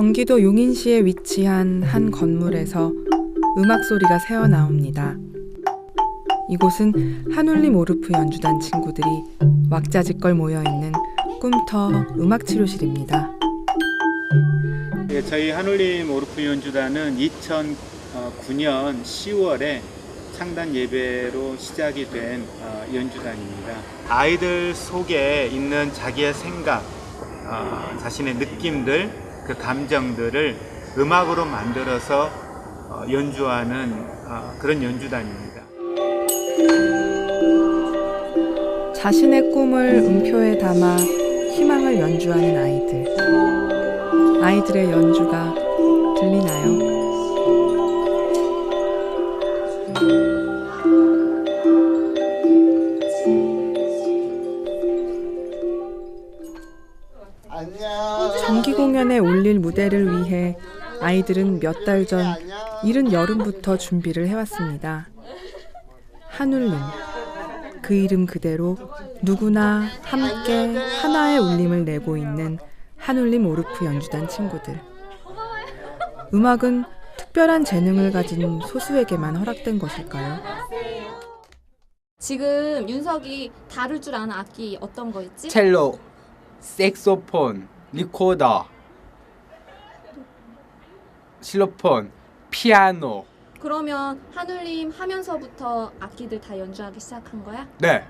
경기도 용인시에 위치한 한 건물에서 음악 소리가 새어 나옵니다. 이곳은 한울림 오르프 연주단 친구들이 왁자지껄 모여 있는 꿈터 음악 치료실입니다. 예, 저희 한울림 오르프 연주단은 2009년 10월에 창단 예배로 시작이 된 어, 연주단입니다. 아이들 속에 있는 자기의 생각, 어, 자신의 느낌들, 그 감정들을 음악으로 만들어서 어, 연주하는 어, 그런 연주단입니다. 자신의 꿈을 음표에 담아 희망을 연주하는 아이들. 아이들의 연주가 들리나요? 올릴 무대를 위해 아이들은 몇 달 전 이른 여름부터 준비를 해왔습니다. 한울림. 그 이름 그대로 누구나 함께 하나의 울림을 내고 있는 한울림 오르프 연주단 친구들. 음악은 특별한 재능을 가진 소수에게만 허락된 것일까요? 지금 윤석이 다룰 줄 아는 악기 어떤 거 있지? 첼로, 색소폰, 리코더, 실로폰, 피아노. 그러면 한울림 하면서부터 악기들 다 연주하기 시작한 거야? 네.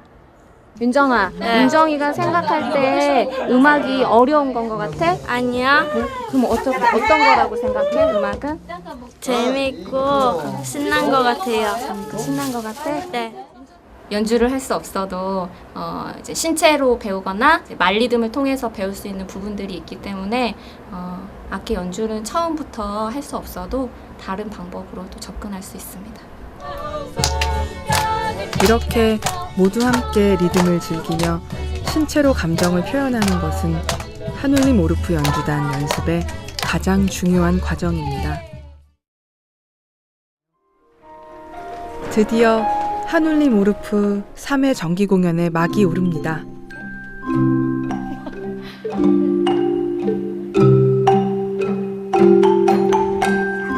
윤정아, 윤정이가 생각할 때 음악이 어려운 건 것 같아? 아니야. 그럼 어떤 어떤 거라고 생각해? 음악은? 재밌고 신난 것 같아요. 신난 것 같아? 네. 연주를 할 수 없어도 어, 이제 신체로 배우거나 이제 말리듬을 통해서 배울 수 있는 부분들이 있기 때문에 어, 악기 연주는 처음부터 할 수 없어도 다른 방법으로도 접근할 수 있습니다. 이렇게 모두 함께 리듬을 즐기며 신체로 감정을 표현하는 것은 한울림 오르프 연주단 연습의 가장 중요한 과정입니다. 드디어 한울림 오르프 3회 정기 공연의 막이 오릅니다.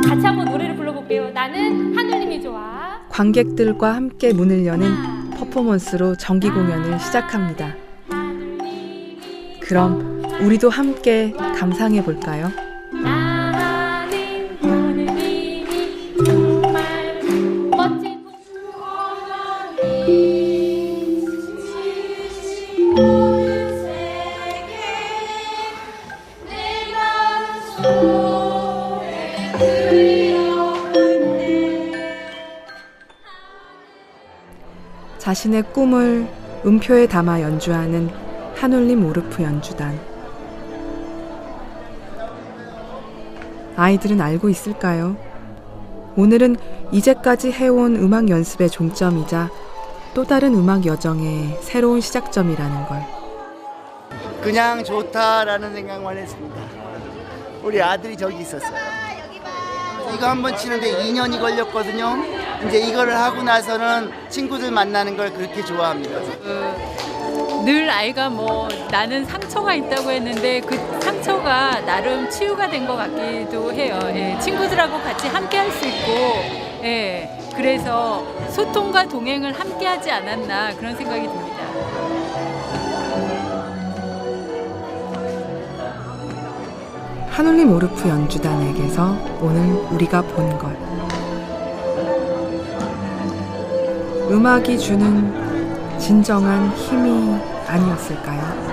같이 한번 노래를 불러볼게요. 나는 하늘님이 좋아. 관객들과 함께 문을 여는 퍼포먼스로 정기 공연을 시작합니다. 그럼 우리도 함께 감상해 볼까요? 자신의 꿈을 음표에 담아 연주하는 한울림 오르프 연주단. 아이들은 알고 있을까요? 오늘은 이제까지 해온 음악 연습의 종점이자 또 다른 음악 여정의 새로운 시작점이라는 걸. 그냥 좋다라는 생각만 했습니다. 우리 아들이 저기 있었어요. 이거 한 번 치는데 2년이 걸렸거든요. 이제 이거를 하고 나서는 친구들 만나는 걸 그렇게 좋아합니다. 늘 아이가 뭐 나는 상처가 있다고 했는데 그 상처가 나름 치유가 된 것 같기도 해요. 예, 친구들하고 같이 함께 할 수 있고, 예, 그래서 소통과 동행을 함께 하지 않았나 그런 생각이 듭니다. 한울림 오르프 연주단에게서 오늘 우리가 본 것. 음악이 주는 진정한 힘이 아니었을까요?